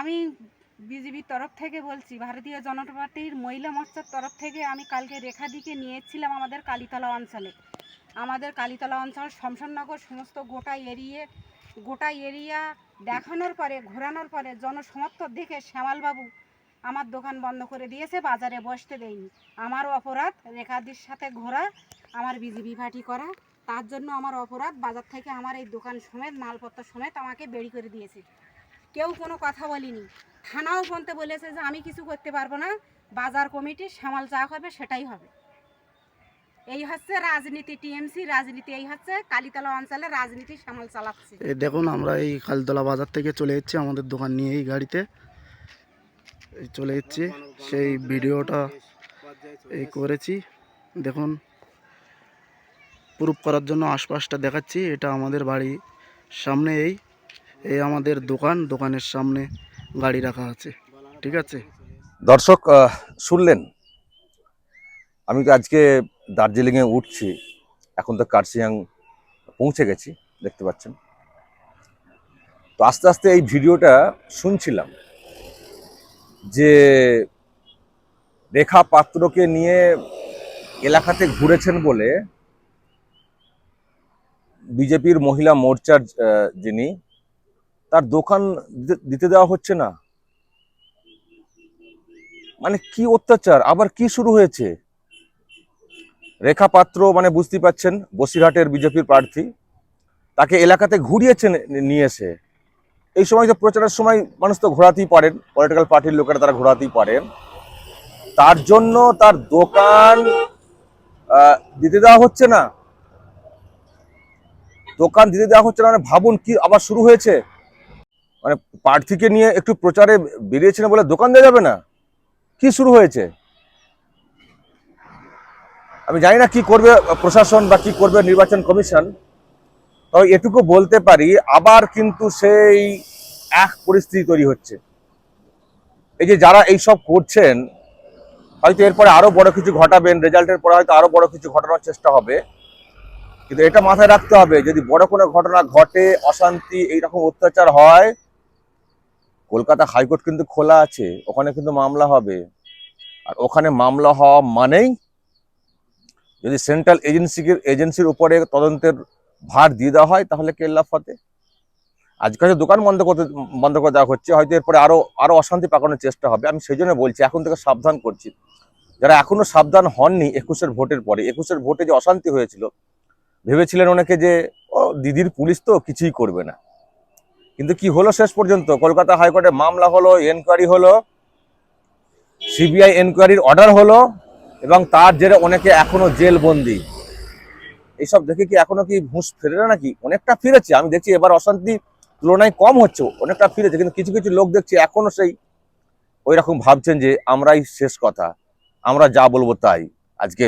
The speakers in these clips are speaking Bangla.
আমি বিজেপির তরফ থেকে বলছি, ভারতীয় জনতা পার্টির মহিলা মোর্চার তরফ থেকে আমি কালকে রেখাদিকে নিয়েছিলাম আমাদের কালীতলা অঞ্চলে। আমাদের কালীতলা অঞ্চল, শমশাননগর সমস্ত গোটা এরিয়ে, গোটা এরিয়া দেখানোর পরে, ঘোরানোর পরে জনসমর্থক দেখে শ্যামালবাবু আমার দোকান বন্ধ করে দিয়েছে, বাজারে বসতে দেয়নি। আমার অপরাধ, রেখাদির সাথে ঘোরা, আমার বিজেপি পার্টি করা, তার জন্য আমার অপরাধ, বাজার থেকে আমার এই দোকান সমেত, মালপত্র সমেত আমাকে বেরি করে দিয়েছে। কেউ কোনো কথা বলিনি। থানাও বলতে বলেছে যে আমি কিছু করতে পারব না, বাজার কমিটি সামাল যা হবে সেটাই হবে। এই হচ্ছে রাজনীতি, টিএমসি রাজনীতি, এই হচ্ছে কালীতলা অঞ্চলে রাজনীতি সামাল চালাচ্ছে। দেখুন, আমরা এই খালতলা বাজার থেকে চলে এসেছি, আমাদের দোকান নিয়ে এই গাড়িতে। এই চলে এসেছি, সেই ভিডিওটা এই করেছি। দেখুন, প্রুফ করার জন্য আশপাশটা দেখাচ্ছি, এটা আমাদের বাড়ি সামনে এই। এই আমাদের দোকান, দোকানের সামনে গাড়ি রাখা আছে। ঠিক আছে? দর্শক শুনলেন? আমি তো আজকে দার্জিলিংয়ে উঠছি। এখন তো কার্সিয়াং পৌঁছে গেছি, দেখতে পাচ্ছেন। তো আস্তে আস্তে এই ভিডিওটা শুনছিলাম যে রেখা পাত্রকে নিয়ে এলাকাতে ঘুরেছেন বলে বিজেপির মহিলা মোর্চার যিনি তার দোকান দিতে- দেওয়া হচ্ছে না। মানে কি অত্যাচার? আবার কি শুরু হয়েছে? রেখা পাত্র মানে বুঝতে পাচ্ছেন, বসিরহাটের বিজেপির প্রার্থী, তাকে এলাকাতে ঘুরিয়েছেন নিয়ে এসে। এই সময় তো প্রচারের সময় মানুষ তো ঘোরাতেই পারেন পলিটিক্যাল পার্টির লোকেরা তারা ঘোরাতেই পারেন। তার জন্য তার দোকান দিতে দেওয়া হচ্ছে না। দোকান দিতে দেওয়া হচ্ছে না মানে ভাবুন কি আবার শুরু হয়েছে? মানে প্রার্থীকে নিয়ে একটু প্রচারে বেরিয়েছেন বলে দোকান দেওয়া যাবে না? কি শুরু হয়েছে? আমি জানি না কি করবে প্রশাসন বা কি করবে নির্বাচন কমিশন, তবে এটুকু বলতে পারি, আবার কিন্তু সেই এক পরিস্থিতি তৈরি হচ্ছে। এই যে যারা এইসব করছেন, হয়তো এরপরে আরও বড় কিছু ঘটাবেন, রেজাল্টের পরে হয়তো আরও বড় কিছু ঘটানোর চেষ্টা হবে। কিন্তু এটা মাথায় রাখতে হবে, যদি বড় কোনো ঘটনা ঘটে, অশান্তি, এইরকম অত্যাচার হয় কলকাতা হাইকোর্ট কিন্তু খোলা আছে, ওখানে কিন্তু মামলা হবে। আর ওখানে মামলা হওয়া মানেই যদি সেন্ট্রাল এজেন্সিকে, এজেন্সির উপরে তদন্তের ভার দিয়ে দেওয়া হয়, তাহলে কেল্লা ফতে। আজকাল যে দোকান বন্ধ করতে, বন্ধ করে দেওয়া হচ্ছে, হয়তো এরপরে আরও আরও অশান্তি পাকানোর চেষ্টা হবে। আমি সেই জন্য বলছি, এখন থেকে সাবধান করছি। যারা এখনও সাবধান হননি একুশের ভোটের পরে, একুশের ভোটে যে অশান্তি হয়েছিল, ভেবেছিলেন অনেকে যে, ও দিদির পুলিশ তো কিছুই করবে না। কিন্তু কি হলো শেষ পর্যন্ত? কলকাতা হাইকোর্টে মামলা হলো এনকোয়ারি হলো সিবিআই এনকোয়ারির অর্ডার হলো, এবং তার জেরে অনেকে এখনও জেল বন্দি এইসব দেখে কি এখনও কি হুঁশ ফেরে না নাকি? অনেকটা ফিরেছে, আমি দেখছি এবার অশান্তি তুলনায় কম হচ্ছে, অনেকটা ফিরেছে, কিন্তু কিছু কিছু লোক দেখছি এখনও সেই ওই রকম ভাবছেন যে আমরাই শেষ কথা, আমরা যা বলব তাই। আজকে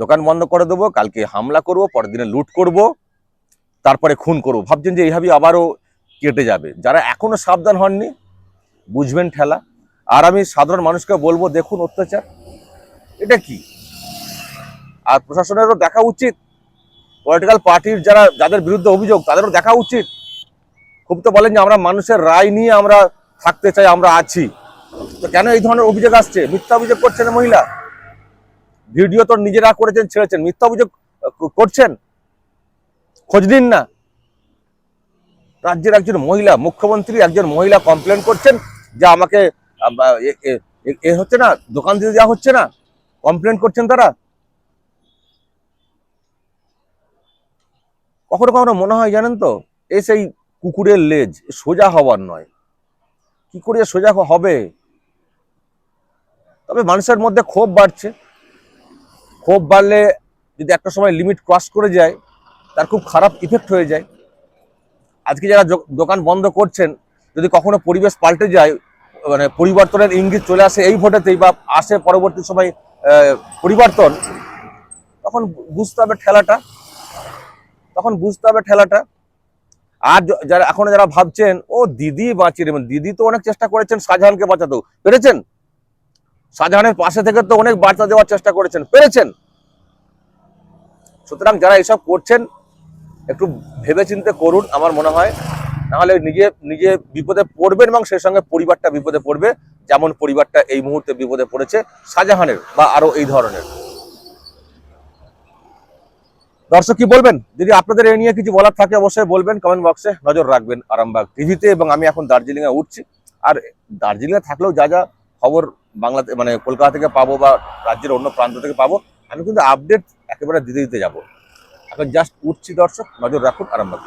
দোকান বন্ধ করে দেবো, কালকে হামলা করব, পরের দিনে লুট করব, তারপরে খুন করব। ভাবছেন যে এইভাবে আবারও কেটে যাবে। যারা এখনও সাবধান হননি, বুঝবেন ঠেলা। আর আমি সাধারণ মানুষকে বলব, দেখুন অত্যাচার। এটা কি? আর প্রশাসনেরও দেখা উচিত। পলিটিক্যাল পার্টির যারা, যাদের বিরুদ্ধে অভিযোগ, তাদেরও দেখা উচিত। খুব তো বলেন যে, আমরা মানুষের রায় নিয়ে আমরা থাকতে চাই, আমরা আছি। তো কেন এই ধরনের অভিযোগ আসছে? মিথ্যা অভিযোগ করছেন মহিলা। ভিডিও তো নিজেরা করেছেন, ছেড়েছেন। মিথ্যা অভিযোগ করছেন? খোঁজ নিন না। রাজ্যের একজন মহিলা, মুখ্যমন্ত্রী একজন মহিলা কমপ্লেন করছেন, যে আমাকে এ- এ- এ- এ হচ্ছে না, দোকান দিতে দেওয়া হচ্ছে না। কমপ্লেন করছেন তারা। কখনো কখনো মনে হয় জানেন তো এই সেই কুকুরের লেজ, সোজা হওয়ার নয়। কি করে সোজা হবে? তবে মানুষের মধ্যে ক্ষোভ বাড়ছে। ক্ষোভ বাড়লে যদি একটা সময় লিমিট ক্রস করে যায়, তার খুব খারাপ ইফেক্ট হয়ে যায়। আজকে যারা দোকান বন্ধ করছেন, যদি কখনো পরিবেশ পাল্টে যায় মানে পরিবর্তনের ইঙ্গিত চলে আসে এই ভোটেতেই বা আসে পরবর্তী সময় পরিবর্তন, তখন বুঝতে হবে ঠেলাটা। তখন বুঝতে হবে ঠেলাটা। আর যারা এখনও যারা ভাবছেন, ও, দিদি বাঁচিয়ে দেবেন। দিদি তো অনেক চেষ্টা করেছেন শাহজাহানকে বাঁচাতেও। পেরেছেন? শাহজাহানের পাশে থেকে তো অনেক বার্তা দেওয়ার চেষ্টা করেছেন। পেরেছেন? সুতরাং যারা এসব করছেন একটু ভেবেচিন্তে করুন, আমার মনে হয়। নাহলে নিজে নিজে বিপদে পড়বেন এবং সেই সঙ্গে পরিবারটা বিপদে পড়বে, যেমন পরিবারটা এই মুহূর্তে বিপদে পড়েছে শাহজাহানের বা আরও এই ধরনের। দর্শক, কি বলবেন? যদি আপনাদের এই নিয়ে কিছু বলার থাকে, অবশ্যই বলবেন। কমেন্ট বক্সে নজর রাখবেন আরামবাগ টিভিতে এবং আমি এখন দার্জিলিং এ উঠছি। আর দার্জিলিং এ থাকলেও যা যা খবর বাংলাতে মানে কলকাতা থেকে পাবো বা রাজ্যের অন্য প্রান্ত থেকে পাবো, আমি কিন্তু আপডেট একেবারে দিতে দিতে যাব। এখন জাস্ট উঠছি দর্শক নজর রাখুন আরামবাগ